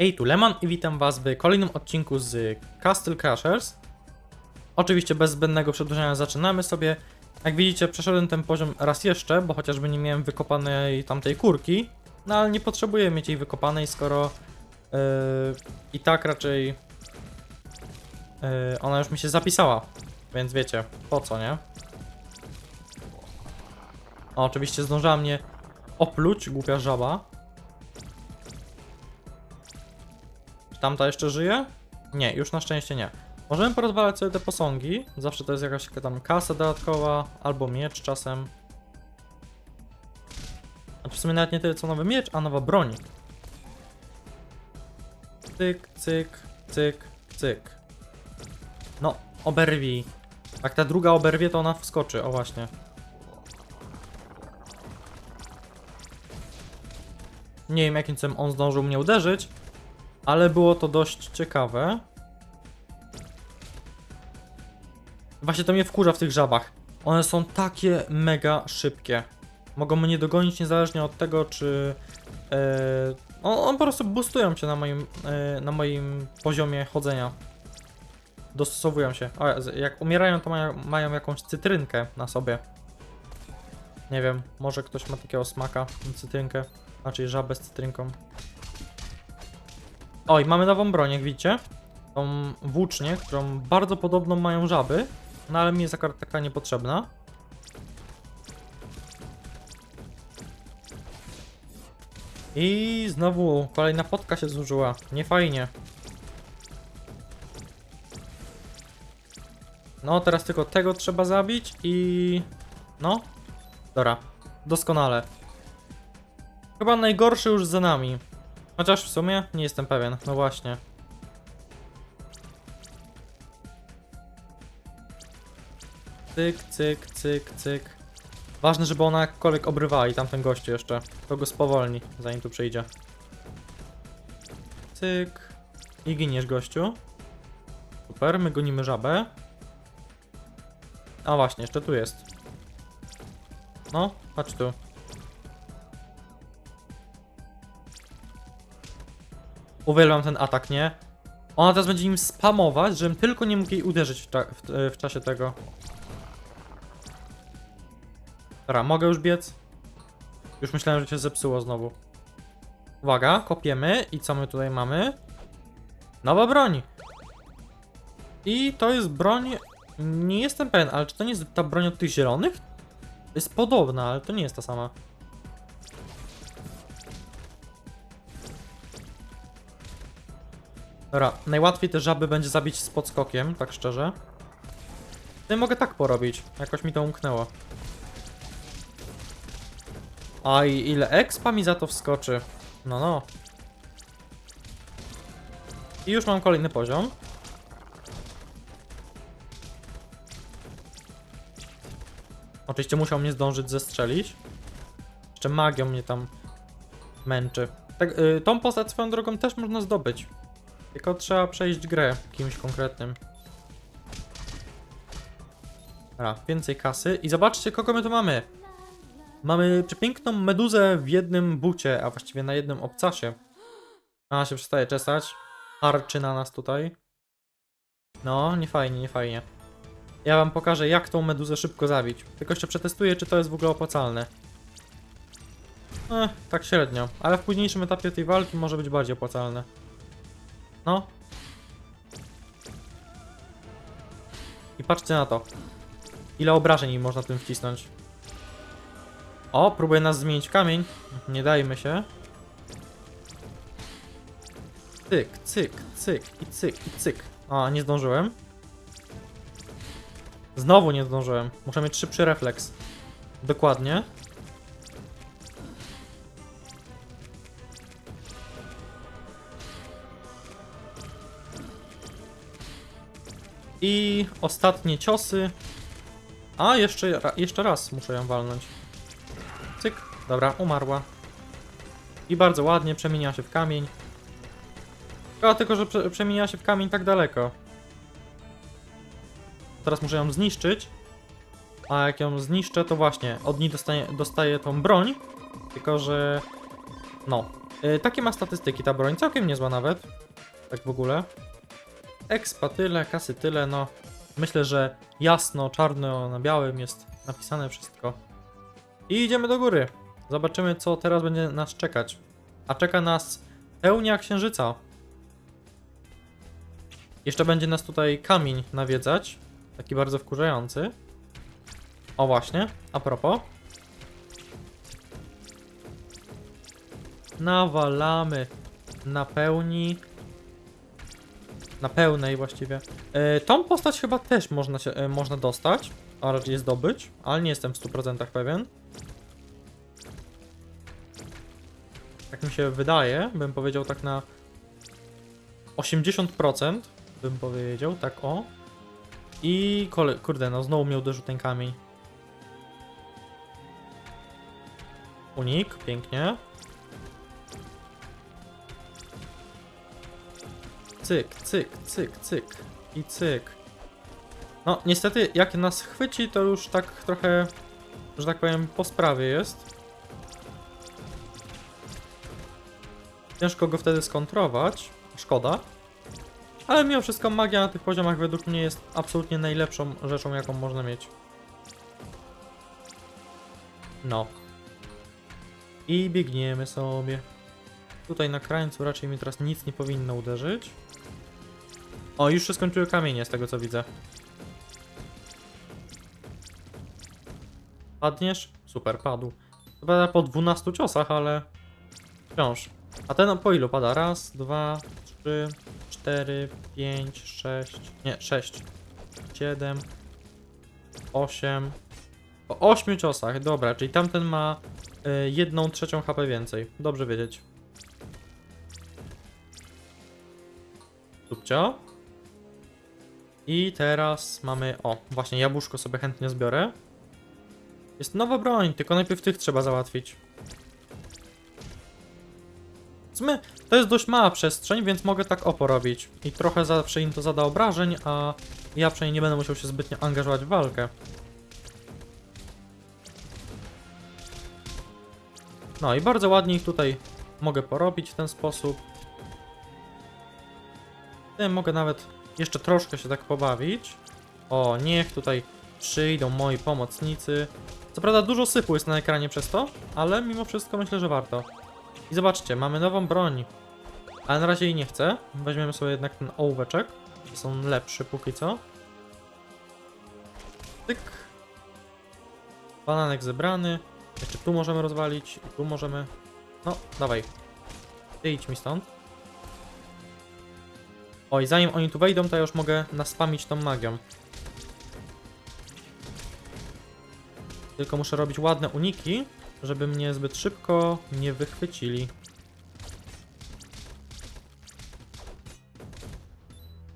Hej, tu Leman i witam was w kolejnym odcinku z Castle Crashers. Oczywiście bez zbędnego przedłużania zaczynamy sobie. Jak widzicie, przeszedłem ten poziom raz jeszcze, bo chociażby nie miałem wykopanej tamtej kurki. No ale nie potrzebuję mieć jej wykopanej, skoro yy, i tak raczej yy, ona już mi się zapisała. Więc wiecie, po co, nie? O, oczywiście zdążyła mnie opluć, głupia żaba. Tamta jeszcze żyje? Nie, już na szczęście nie. Możemy porozwalać sobie te posągi. Zawsze to jest jakaś tam kasa dodatkowa, albo miecz czasem. Znaczy w sumie nawet nie tyle co nowy miecz, a nowa broń. Cyk, cyk, cyk, cyk. No, oberwij. Jak ta druga oberwie, to ona wskoczy, o właśnie. Nie wiem jakim cem on zdążył mnie uderzyć, ale było to dość ciekawe. Właśnie to mnie wkurza w tych żabach. One są takie mega szybkie. Mogą mnie dogonić niezależnie od tego, czy... Yy, on, on po prostu boostują się na moim, yy, na moim poziomie chodzenia. Dostosowują się. O, jak umierają, to mają, mają jakąś cytrynkę na sobie. Nie wiem, może ktoś ma takiego smaka, cytrynkę. Znaczy żabę z cytrynką. Oj, mamy nową broń, jak widzicie. Tą włócznię, którą bardzo podobną mają żaby. No ale mi jest taka niepotrzebna. I znowu kolejna potka się zużyła. Nie fajnie. No, teraz tylko tego trzeba zabić i... No. Dobra. Doskonale. Chyba najgorszy już za nami. Chociaż w sumie nie jestem pewien. No właśnie. Cyk, cyk, cyk, cyk. Ważne, żeby ona jakkolwiek obrywała i tamten gościu jeszcze. To go spowolni, zanim tu przyjdzie. Cyk. I giniesz, gościu. Super, my gonimy żabę. A właśnie, jeszcze tu jest. No, chodź tu. Uwielbiam ten atak, nie? Ona teraz będzie nim spamować, żebym tylko nie mógł jej uderzyć w, w, w czasie tego. Dobra, mogę już biec? Już myślałem, że się zepsuło znowu. Uwaga, kopiemy. I co my tutaj mamy? Nowa broń. I to jest broń... Nie jestem pewien, ale czy to nie jest ta broń od tych zielonych? Jest podobna, ale to nie jest ta sama. Dobra, najłatwiej te żaby będzie zabić z podskokiem, tak szczerze. No i mogę tak porobić. Jakoś mi to umknęło. A i ile expa mi za to wskoczy. No no. I już mam kolejny poziom. Oczywiście musiał mnie zdążyć zestrzelić. Jeszcze magią mnie tam męczy. Tak, y, tą postać swoją drogą też można zdobyć. Tylko trzeba przejść grę kimś konkretnym. Dobra, więcej kasy. I zobaczcie, kogo my tu mamy. Mamy przepiękną meduzę w jednym bucie, a właściwie na jednym obcasie. Ona się przestaje czesać. Harczy na nas tutaj. No, nie fajnie, nie fajnie. Ja wam pokażę, jak tą meduzę szybko zabić. Tylko jeszcze przetestuję, czy to jest w ogóle opłacalne. Eh, tak średnio. Ale w późniejszym etapie tej walki może być bardziej opłacalne. No. I patrzcie na to. Ile obrażeń im można tym wcisnąć. O, próbuje nas zmienić kamień. Nie dajmy się. Cyk, cyk, cyk i cyk i cyk. A, nie zdążyłem. Znowu nie zdążyłem. Muszę mieć szybszy refleks. Dokładnie. I ostatnie ciosy. A, jeszcze, jeszcze raz muszę ją walnąć. Cyk. Dobra, umarła. I bardzo ładnie przemienia się w kamień. Chyba tylko, że prze przemienia się w kamień tak daleko. Teraz muszę ją zniszczyć. A jak ją zniszczę, to właśnie od niej dostaję, dostaję tą broń. Tylko, że... No. Yy, takie ma statystyki ta broń, całkiem niezła nawet. Tak w ogóle. Expa tyle, kasy tyle, no. Myślę, że jasno, czarno na białym jest napisane wszystko. I idziemy do góry. Zobaczymy, co teraz będzie nas czekać. A czeka nas pełnia księżyca. Jeszcze będzie nas tutaj kamień nawiedzać. Taki bardzo wkurzający. O właśnie, a propos. Nawalamy na pełni. Na pełnej właściwie. E, tą postać chyba też można, się, e, można dostać, a raczej zdobyć, ale nie jestem w 100% pewien. Tak mi się wydaje, bym powiedział tak na 80% bym powiedział, tak o. I kole... kurde, no znowu mnie uderzył ten kamień. Unik, pięknie. Cyk, cyk, cyk, cyk i cyk. No, niestety, jak nas chwyci, to już tak trochę, że tak powiem, po sprawie jest. Ciężko go wtedy skontrować. Szkoda. Ale mimo wszystko magia na tych poziomach według mnie jest absolutnie najlepszą rzeczą, jaką można mieć. No. I biegniemy sobie. Tutaj na krańcu raczej mi teraz nic nie powinno uderzyć. O, już się skończyły kamienie z tego co widzę. Padniesz? Super, padł. To pada po 12 ciosach, ale wciąż. A ten po ilu pada? Raz, dwa, trzy, cztery, pięć, sześć, nie, sześć, siedem, osiem. Po ośmiu ciosach, dobra, czyli tamten ma y, jedną trzecią HP więcej. Dobrze wiedzieć. Subcio. I teraz mamy, o, właśnie jabłuszko sobie chętnie zbiorę. Jest nowa broń, tylko najpierw tych trzeba załatwić. Sumie to jest dość mała przestrzeń, więc mogę tak opo robić. I trochę zawsze im to zada obrażeń, a ja przynajmniej nie będę musiał się zbytnio angażować w walkę. No i bardzo ładnie ich tutaj mogę porobić w ten sposób. Tym mogę nawet jeszcze troszkę się tak pobawić. O, niech tutaj przyjdą moi pomocnicy. Co prawda dużo sypu jest na ekranie przez to, ale mimo wszystko myślę, że warto. I zobaczcie, mamy nową broń. Ale na razie jej nie chcę. Weźmiemy sobie jednak ten ołóweczek. Są lepszy póki co. Tyk. Bananek zebrany. Jeszcze tu możemy rozwalić. Tu możemy... No, dawaj. Ty idź mi stąd. Oj, zanim oni tu wejdą, to ja już mogę naspamić tą magią. Tylko muszę robić ładne uniki, żeby mnie zbyt szybko nie wychwycili.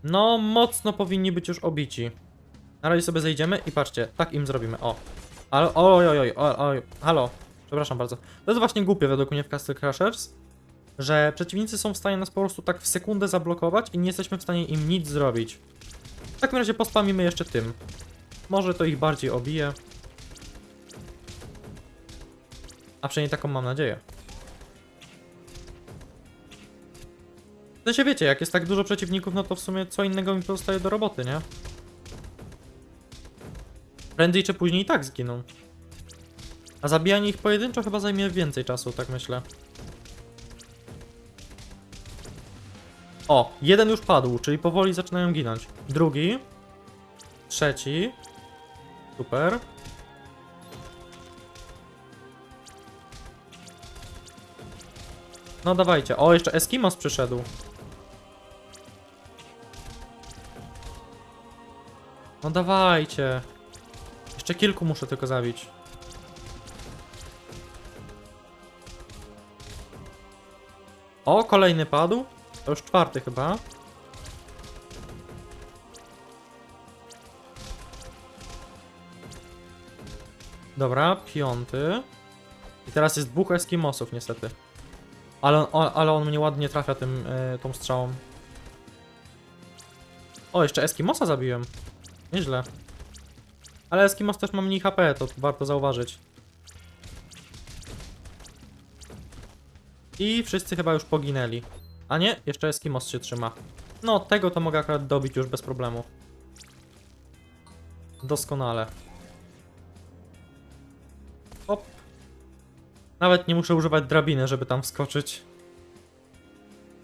No, mocno powinni być już obici. Na razie sobie zejdziemy i patrzcie, tak im zrobimy, o. Ale, oj, oj, oj, oj, oj, halo, przepraszam bardzo. To jest właśnie głupie według mnie w Castle Crashers, że przeciwnicy są w stanie nas po prostu tak w sekundę zablokować i nie jesteśmy w stanie im nic zrobić. W takim razie pospamimy jeszcze tym. Może to ich bardziej obije. A przynajmniej taką mam nadzieję. W sensie wiecie, jak jest tak dużo przeciwników, no to w sumie co innego mi pozostaje do roboty, nie? Prędzej czy później i tak zginą. A zabijanie ich pojedynczo chyba zajmie więcej czasu, tak myślę. O, jeden już padł, czyli powoli zaczynają ginąć. Drugi. Trzeci. Super. No dawajcie. O, jeszcze Eskimos przyszedł. No dawajcie. Jeszcze kilku muszę tylko zabić. O, kolejny padł. To już czwarty chyba. Dobra, piąty. I teraz jest dwóch Eskimosów niestety. Ale on, ale on mnie ładnie trafia tym, y, tą strzałą. O, jeszcze Eskimosa zabiłem. Nieźle. Ale Eskimos też ma mniej HP, to warto zauważyć. I wszyscy chyba już poginęli. A nie, jeszcze Eskimos się trzyma. No, tego to mogę akurat dobić już bez problemu. Doskonale. Hop. Nawet nie muszę używać drabiny, żeby tam wskoczyć.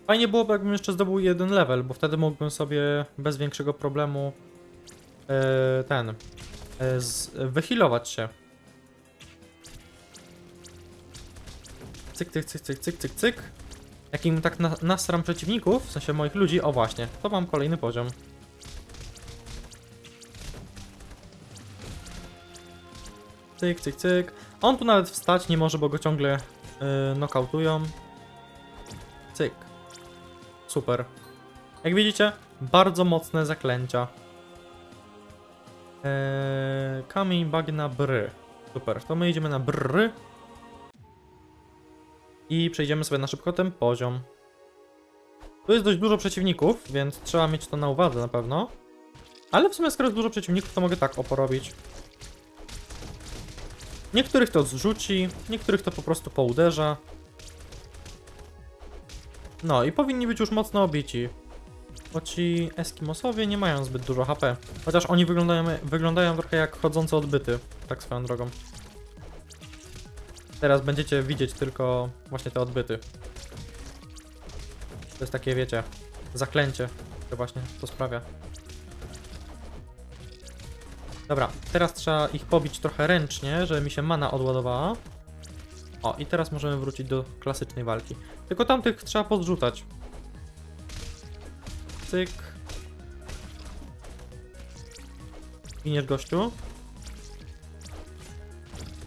Fajnie byłoby, jakbym jeszcze zdobył jeden level, bo wtedy mógłbym sobie bez większego problemu e, ten wyhealować się. Cyk, cyk, cyk, cyk, cyk, cyk, cyk. Jakim tak na, nasram przeciwników, w sensie moich ludzi, o właśnie, to mam kolejny poziom. Cyk, cyk, cyk. On tu nawet wstać nie może, bo go ciągle yy, nokautują. Cyk. Super. Jak widzicie, bardzo mocne zaklęcia. Eee, kamień, bagna, bry. Super, to my idziemy na bry. I przejdziemy sobie na szybko ten poziom. Tu jest dość dużo przeciwników, więc trzeba mieć to na uwadze na pewno. Ale w sumie skoro jest dużo przeciwników, to mogę tak oporobić. Niektórych to zrzuci, niektórych to po prostu pouderza. No i powinni być już mocno obici. Bo ci Eskimosowie nie mają zbyt dużo HP. Chociaż oni wyglądają, wyglądają trochę jak chodzące odbyty, tak swoją drogą. Teraz będziecie widzieć tylko właśnie te odbyty. To jest takie, wiecie, zaklęcie, które właśnie to sprawia. Dobra, teraz trzeba ich pobić trochę ręcznie, żeby mi się mana odładowała. O, i teraz możemy wrócić do klasycznej walki. Tylko tamtych trzeba podrzucać. Cyk. Giniesz gościu.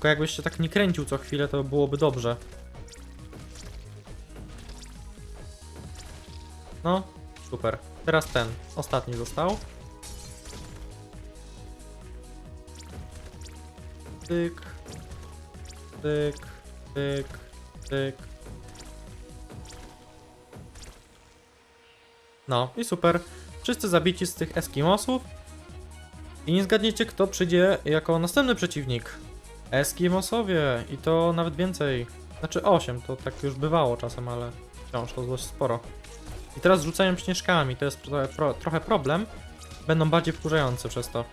Tylko jakbyś się tak nie kręcił co chwilę, to byłoby dobrze. No, super. Teraz ten, ostatni został. Tyk. Tyk. Tyk. Tyk. No i super. Wszyscy zabici z tych Eskimosów. I nie zgadniecie, kto przyjdzie jako następny przeciwnik. Eskimosowie. I to nawet więcej. Znaczy 8, to tak już bywało czasem, ale wciąż to dość sporo. I teraz rzucają śnieżkami, to jest trochę, pro, trochę problem. Będą bardziej wkurzające przez to.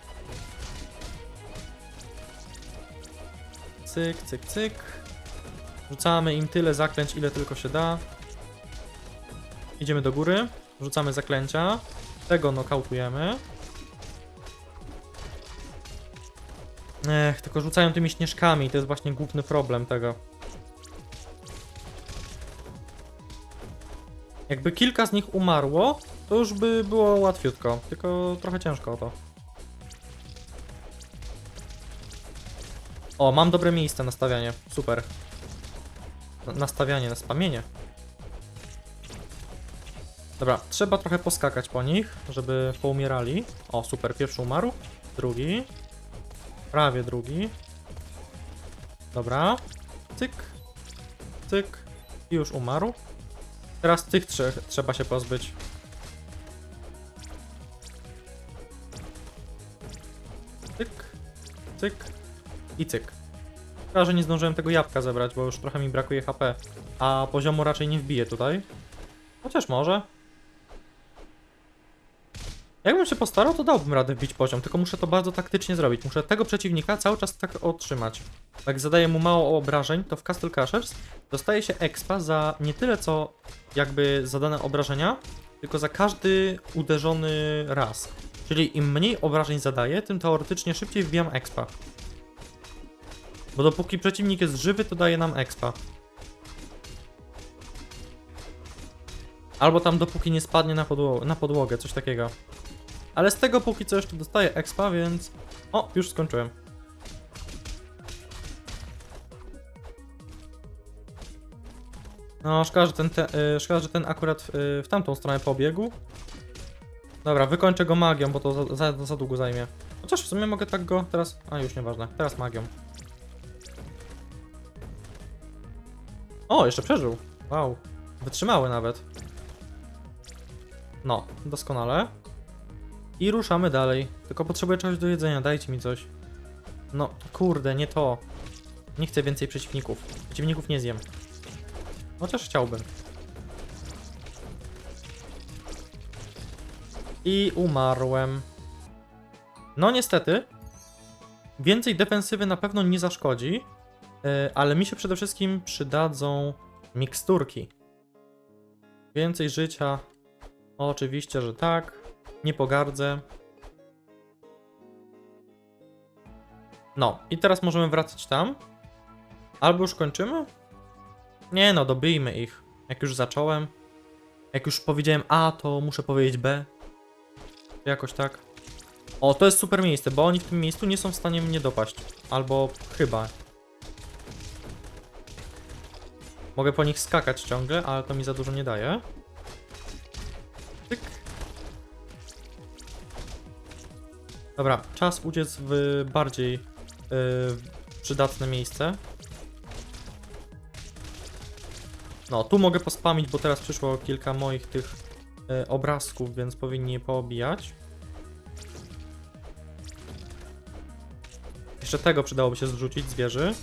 Cyk, cyk, cyk. Rzucamy im tyle zaklęć, ile tylko się da. Idziemy do góry. Rzucamy zaklęcia. Tego nokautujemy. Ech, tylko rzucają tymi śnieżkami. To jest właśnie główny problem tego. Jakby kilka z nich umarło, to już by było łatwiutko. Tylko trochę ciężko o to. O, mam dobre miejsce na stawianie. Super. Na- Nastawianie, na spamienie. Dobra, trzeba trochę poskakać po nich, żeby poumierali. O, super, pierwszy umarł. Drugi. Prawie drugi. Dobra. Cyk. Cyk. I już umarł. Teraz tych trzech trzeba się pozbyć. Cyk. Cyk. I cyk. Szkoda, że nie zdążyłem tego jabłka zebrać, bo już trochę mi brakuje HP. A poziomu raczej nie wbiję tutaj. Chociaż może. Jakbym się postarał, to dałbym radę wbić poziom, tylko muszę to bardzo taktycznie zrobić. Muszę tego przeciwnika cały czas tak otrzymać. Jak zadaję mu mało obrażeń, to w Castle Crashers dostaje się expa za nie tyle co jakby zadane obrażenia, tylko za każdy uderzony raz. Czyli im mniej obrażeń zadaję, tym teoretycznie szybciej wbijam expa. Bo dopóki przeciwnik jest żywy, to daje nam expa. Albo tam dopóki nie spadnie na, podło na podłogę, coś takiego. Ale z tego póki co jeszcze dostaję expa, więc... O, już skończyłem. No, szkoda, że ten, te, y, szkoda, że ten akurat y, w tamtą stronę pobiegł. Dobra, wykończę go magią, bo to za, za, za długo zajmie. Chociaż w sumie mogę tak go teraz... A, już nieważne. Teraz magią. O, jeszcze przeżył. Wow. Wytrzymały nawet. No, doskonale. I ruszamy dalej. Tylko potrzebuję czegoś do jedzenia, dajcie mi coś. No, kurde, nie to. Nie chcę więcej przeciwników. Przeciwników nie zjem. Chociaż chciałbym. I umarłem. No niestety. Więcej defensywy na pewno nie zaszkodzi, yy, ale mi się przede wszystkim przydadzą miksturki. Więcej życia. Oczywiście, że tak. Nie pogardzę. No, i teraz możemy wracać tam. Albo już kończymy? Nie no, dobijmy ich. Jak już zacząłem. Jak już powiedziałem A, to muszę powiedzieć B. Jakoś tak. O, to jest super miejsce, bo oni w tym miejscu nie są w stanie mnie dopaść. Albo chyba. Mogę po nich skakać ciągle, ale to mi za dużo nie daje. Tyk. Dobra, czas uciec w bardziej yy, przydatne miejsce. No, tu mogę pospamić, bo teraz przyszło kilka moich tych y, obrazków, więc powinni je poobijać. Jeszcze tego przydałoby się zrzucić z wieży.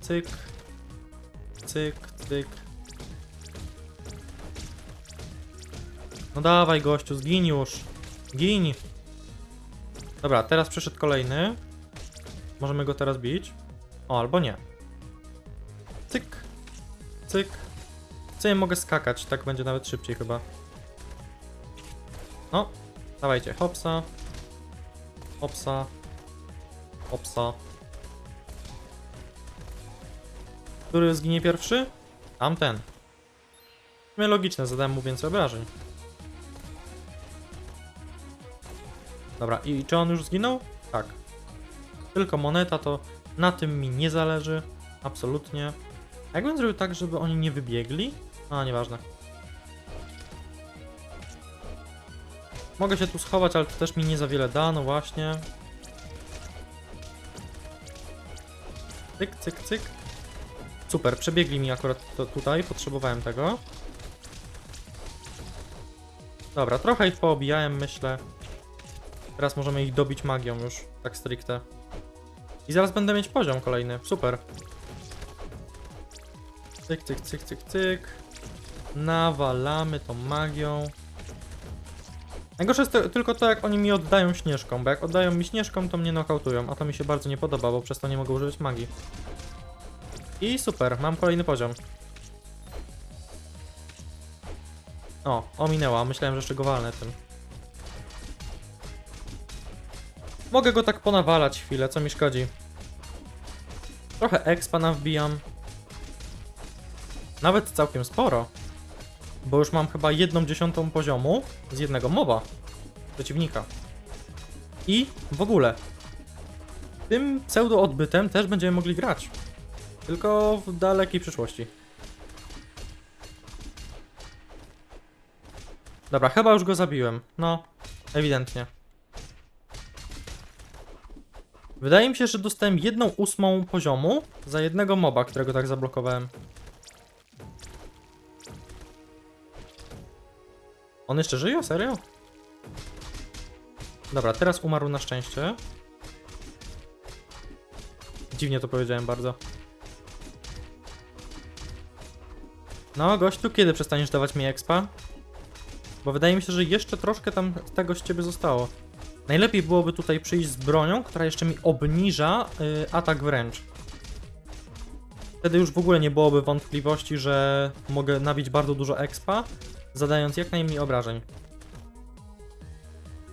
Cyk. Cyk, cyk. No dawaj gościu, zgin już. Gin. Dobra, teraz przyszedł kolejny. Możemy go teraz bić. O, albo nie. Cyk. Cyk. Co ja mogę skakać, tak będzie nawet szybciej chyba. No, dawajcie, hopsa. Hopsa. Hopsa. Który zginie pierwszy? Tamten. Sumie logiczne, zadałem mu więcej obrażeń. Dobra, i czy on już zginął? Tak. Tylko moneta to na tym mi nie zależy. Absolutnie. A jakbym zrobił tak, żeby oni nie wybiegli? A, nieważne. Mogę się tu schować, ale to też mi nie za wiele da, no właśnie. Cyk, cyk, cyk. Super, przebiegli mi akurat to tutaj, potrzebowałem tego. Dobra, trochę ich poobijałem, myślę. Teraz możemy ich dobić magią już, tak stricte. I zaraz będę mieć poziom kolejny, super. Cyk, cyk, cyk, cyk, cyk. Nawalamy tą magią. Najgorsze jest to, tylko to, jak oni mi oddają śnieżką, bo jak oddają mi śnieżką, to mnie nokautują, a to mi się bardzo nie podoba, bo przez to nie mogę używać magii. I super, mam kolejny poziom. O, ominęła, myślałem, że jeszcze go walnę tym. Mogę go tak ponawalać chwilę, co mi szkodzi. Trochę expa nawbijam. Nawet całkiem sporo. Bo już mam chyba jedną dziesiątą poziomu z jednego moba. Przeciwnika. I w ogóle. Tym pseudo odbytem też będziemy mogli grać. Tylko w dalekiej przyszłości. Dobra, chyba już go zabiłem. No, ewidentnie. Wydaje mi się, że dostałem jedną ósmą poziomu za jednego moba, którego tak zablokowałem. On jeszcze żyje? Serio? Dobra, teraz umarł na szczęście. Dziwnie to powiedziałem bardzo. No, gościu, kiedy przestaniesz dawać mi expa? Bo wydaje mi się, że jeszcze troszkę tam tego z ciebie zostało. Najlepiej byłoby tutaj przyjść z bronią, która jeszcze mi obniża y, atak wręcz. Wtedy już w ogóle nie byłoby wątpliwości, że mogę nabić bardzo dużo expa, zadając jak najmniej obrażeń.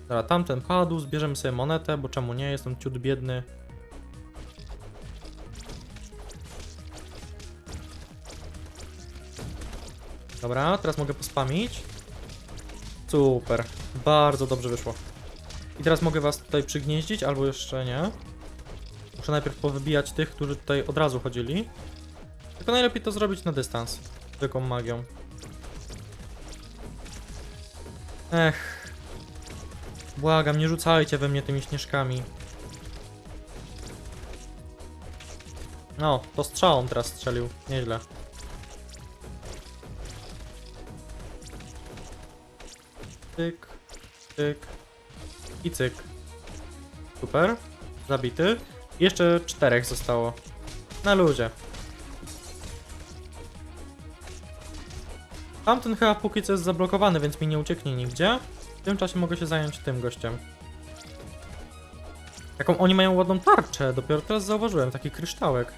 Dobra, tamten padł, zbierzemy sobie monetę, bo czemu nie, jestem ciut biedny. Dobra, teraz mogę pospamić. Super, bardzo dobrze wyszło. I teraz mogę was tutaj przygnieździć, albo jeszcze nie. Muszę najpierw powybijać tych, którzy tutaj od razu chodzili. Tylko najlepiej to zrobić na dystans. Zwykłą magią. Ech. Błagam, nie rzucajcie we mnie tymi śnieżkami. No, to strzałą teraz strzelił. Nieźle. Tyk, tyk i cyk. Super. Zabity. Jeszcze czterech zostało. Na luzie. Tamten chyba póki co jest zablokowany, więc mi nie ucieknie nigdzie. W tym czasie mogę się zająć tym gościem. Jaką oni mają ładną tarczę, dopiero teraz zauważyłem, taki kryształek.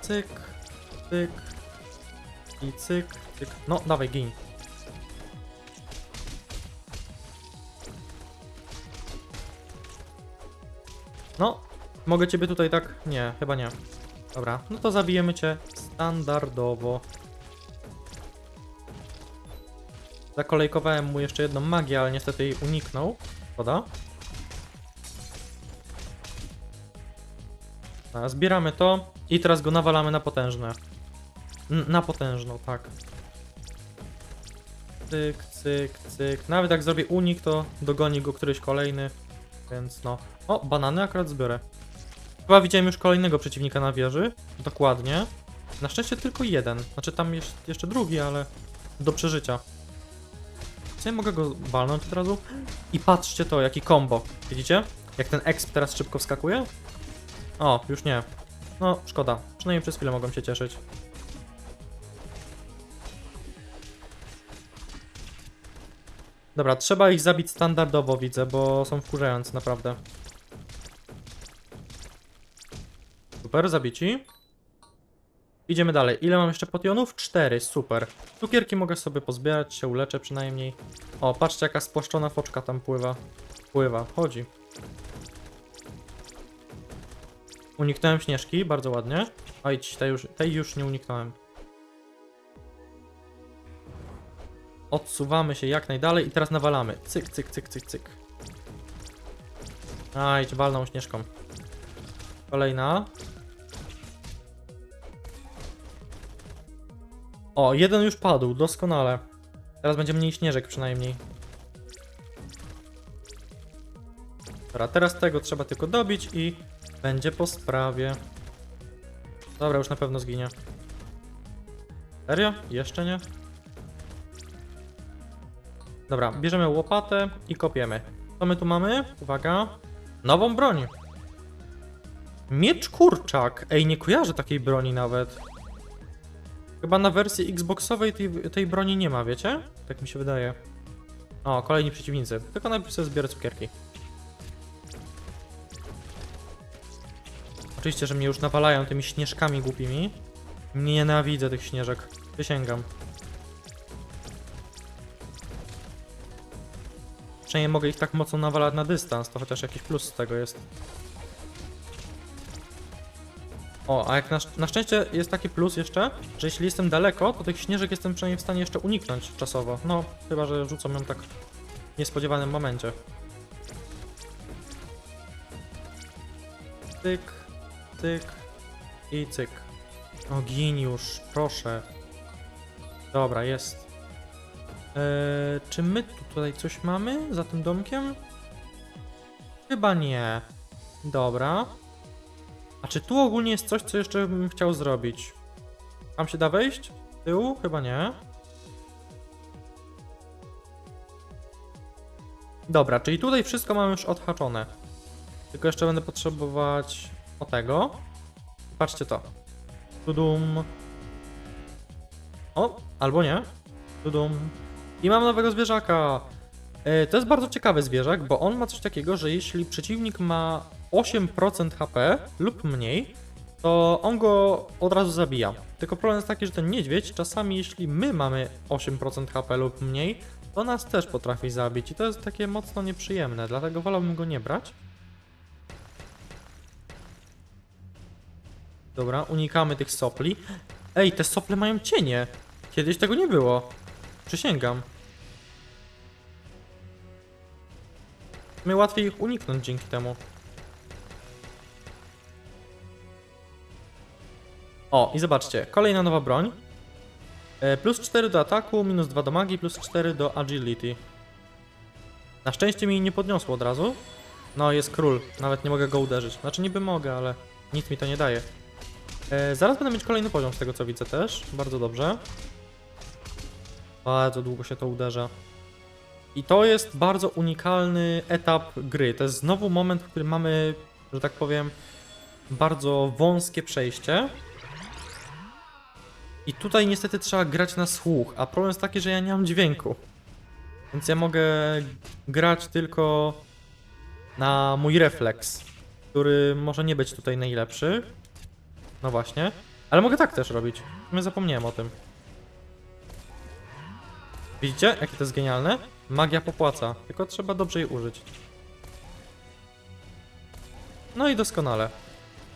Cyk, cyk i cyk, cyk. No, dawaj, gin. No, mogę ciebie tutaj tak... Nie, chyba nie. Dobra, no to zabijemy cię standardowo. Zakolejkowałem mu jeszcze jedną magię, ale niestety jej uniknął. Szkoda. Zbieramy to i teraz go nawalamy na potężne. N na potężną, tak. Cyk, cyk, cyk. Nawet jak zrobię unik, to dogoni go któryś kolejny. Więc no. O, banany akurat zbiorę. Chyba widziałem już kolejnego przeciwnika na wieży. Dokładnie. Na szczęście tylko jeden. Znaczy tam jest jeszcze drugi, ale do przeżycia. Czy ja mogę go walnąć od razu? I patrzcie to, jaki combo. Widzicie? Jak ten exp teraz szybko wskakuje? O, już nie. No, szkoda. Przynajmniej przez chwilę mogą się cieszyć. Dobra, trzeba ich zabić standardowo, widzę, bo są wkurzające, naprawdę. Super, zabici. Idziemy dalej. Ile mam jeszcze potionów? Cztery, super. Cukierki mogę sobie pozbierać, się uleczę przynajmniej. O, patrzcie jaka spłaszczona foczka tam pływa. Pływa, chodzi. Uniknąłem śnieżki, bardzo ładnie. Oj, tej już, tej już nie uniknąłem. Odsuwamy się jak najdalej i teraz nawalamy. Cyk, cyk, cyk, cyk, cyk. Aj, walną śnieżką. Kolejna. O, jeden już padł, doskonale. Teraz będzie mniej śnieżek przynajmniej. Dobra, teraz tego trzeba tylko dobić i będzie po sprawie. Dobra, już na pewno zginie. Serio? Jeszcze nie? Dobra, bierzemy łopatę i kopiemy. Co my tu mamy? Uwaga. Nową broń. Miecz kurczak. Ej, nie kojarzę takiej broni nawet. Chyba na wersji Xboxowej tej, tej broni nie ma, wiecie? Tak mi się wydaje. O, kolejni przeciwnicy. Tylko najpierw sobie zbiorę cukierki. Oczywiście, że mnie już nawalają tymi śnieżkami głupimi. Nienawidzę tych śnieżek. Przysięgam. Przynajmniej mogę ich tak mocno nawalać na dystans, to chociaż jakiś plus z tego jest. O, a jak na, na szczęście jest taki plus jeszcze, że jeśli jestem daleko, to tych śnieżek jestem przynajmniej w stanie jeszcze uniknąć czasowo. No, chyba, że rzucą ją tak w niespodziewanym momencie. Cyk, cyk i cyk. O, już, proszę. Dobra, jest. Eee, czy my tu tutaj coś mamy za tym domkiem? Chyba nie. Dobra. A czy tu ogólnie jest coś, co jeszcze bym chciał zrobić? Tam się da wejść? Z tyłu? Chyba nie. Dobra, czyli tutaj wszystko mam już odhaczone. Tylko jeszcze będę potrzebować o tego. Patrzcie to. Tudum. O, albo nie. Tudum. I mam nowego zwierzaka. E, To jest bardzo ciekawy zwierzak, bo on ma coś takiego, że jeśli przeciwnik ma 8% HP lub mniej, to on go od razu zabija. Tylko problem jest taki, że ten niedźwiedź czasami jeśli my mamy 8% HP lub mniej, to nas też potrafi zabić i to jest takie mocno nieprzyjemne, dlatego wolałbym go nie brać. Dobra, unikamy tych sopli. Ej, te sople mają cienie. Kiedyś tego nie było. Przysięgam. My łatwiej ich uniknąć dzięki temu. O, i zobaczcie, kolejna nowa broń. E, plus 4 do ataku, minus 2 do magii, plus 4 do agility. Na szczęście mi nie podniosło od razu. No, jest król, nawet nie mogę go uderzyć. Znaczy niby mogę, ale nic mi to nie daje. E, zaraz będę mieć kolejny poziom z tego co widzę też, bardzo dobrze. Bardzo długo się to uderza. I to jest bardzo unikalny etap gry. To jest znowu moment, w którym mamy, że tak powiem, bardzo wąskie przejście. I tutaj niestety trzeba grać na słuch, a problem jest taki, że ja nie mam dźwięku. Więc ja mogę grać tylko na mój refleks, który może nie być tutaj najlepszy. No właśnie. Ale mogę tak też robić. Nie zapomniałem o tym. Widzicie, jakie to jest genialne? Magia popłaca, tylko trzeba dobrze jej użyć. No i doskonale.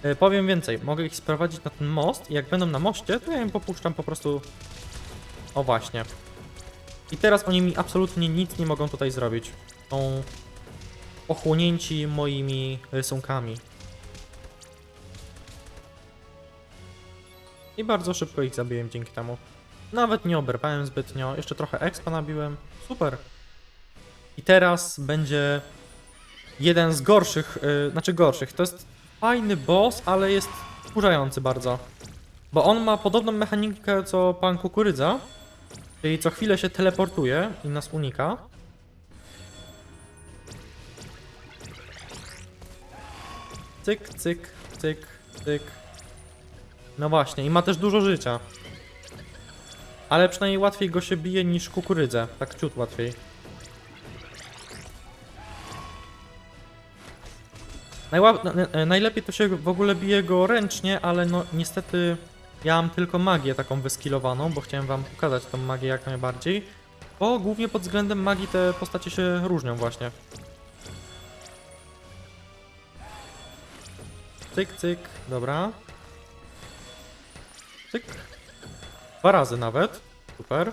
E, powiem więcej, mogę ich sprowadzić na ten most i jak będą na moście, to ja im popuszczam po prostu... O właśnie. I teraz oni mi absolutnie nic nie mogą tutaj zrobić. Są pochłonięci moimi rysunkami. I bardzo szybko ich zabiłem dzięki temu. Nawet nie oberwałem zbytnio, jeszcze trochę expa nabiłem. Super. I teraz będzie jeden z gorszych, yy, znaczy gorszych. To jest fajny boss, ale jest wkurzający bardzo. Bo on ma podobną mechanikę co pan Kukurydza, czyli co chwilę się teleportuje i nas unika. Cyk, cyk, cyk, cyk. No właśnie, i ma też dużo życia. Ale przynajmniej łatwiej go się bije niż kukurydzę. Tak ciut łatwiej. Najła na- na- najlepiej to się w ogóle bije go ręcznie, ale no niestety ja mam tylko magię taką wyskillowaną, bo chciałem wam pokazać tą magię jak najbardziej. Bo głównie pod względem magii te postacie się różnią właśnie. Cyk, cyk, dobra. Cyk. Dwa razy nawet. Super.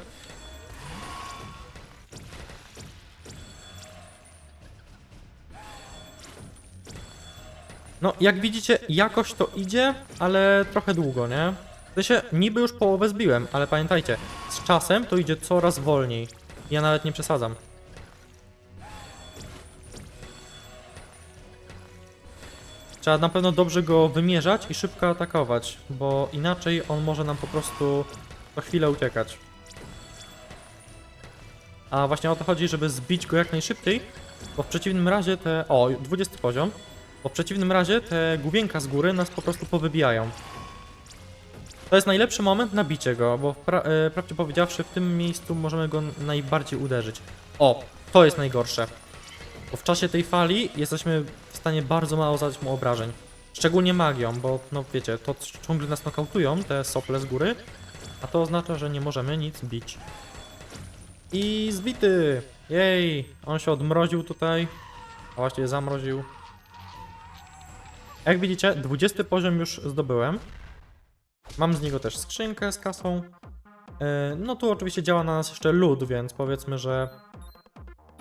No, jak widzicie, jakoś to idzie, ale trochę długo, nie? W sensie, niby już połowę zbiłem, ale pamiętajcie, z czasem to idzie coraz wolniej. Ja nawet nie przesadzam. Trzeba na pewno dobrze go wymierzać i szybko atakować, bo inaczej on może nam po prostu co chwilę uciekać. A właśnie o to chodzi, żeby zbić go jak najszybciej, bo w przeciwnym razie te... O, 20 poziom. Bo w przeciwnym razie te główienka z góry nas po prostu powybijają. To jest najlepszy moment na bicie go, bo pra e, prawdzie powiedziawszy w tym miejscu możemy go najbardziej uderzyć. O, to jest najgorsze. Bo w czasie tej fali jesteśmy w stanie bardzo mało zadać mu obrażeń. Szczególnie magią, bo no wiecie, to ciągle nas nokautują, te sople z góry, a to oznacza, że nie możemy nic bić. I zbity! Jej! On się odmroził tutaj. A właściwie zamroził. Jak widzicie, 20 poziom już zdobyłem. Mam z niego też skrzynkę z kasą. Yy, No tu oczywiście działa na nas jeszcze lód, więc powiedzmy, że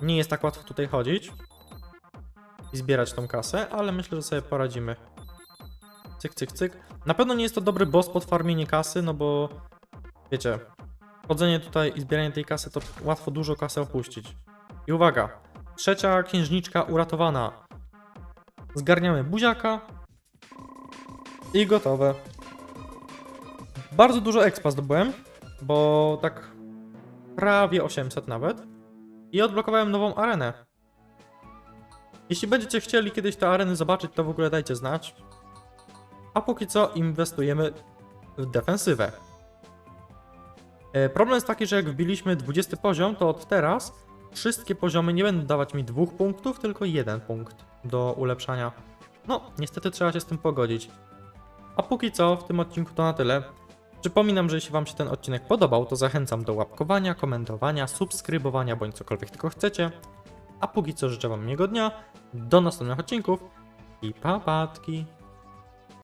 nie jest tak łatwo tutaj chodzić i zbierać tą kasę, ale myślę, że sobie poradzimy. Cyk, cyk, cyk. Na pewno nie jest to dobry boss pod farmienie kasy, no bo wiecie, chodzenie tutaj i zbieranie tej kasy to łatwo dużo kasy opuścić. I uwaga, trzecia księżniczka uratowana. Zgarniamy buziaka i gotowe. Bardzo dużo expa zdobyłem, bo tak prawie 800 nawet. I odblokowałem nową arenę. Jeśli będziecie chcieli kiedyś te areny zobaczyć, to w ogóle dajcie znać. A póki co inwestujemy w defensywę. E, Problem jest taki, że jak wbiliśmy 20 poziom, to od teraz wszystkie poziomy nie będą dawać mi dwóch punktów, tylko jeden punkt do ulepszania. No, niestety trzeba się z tym pogodzić. A póki co, w tym odcinku to na tyle. Przypominam, że jeśli Wam się ten odcinek podobał, to zachęcam do łapkowania, komentowania, subskrybowania bądź cokolwiek tylko chcecie. A póki co życzę Wam miłego dnia, do następnych odcinków i papatki.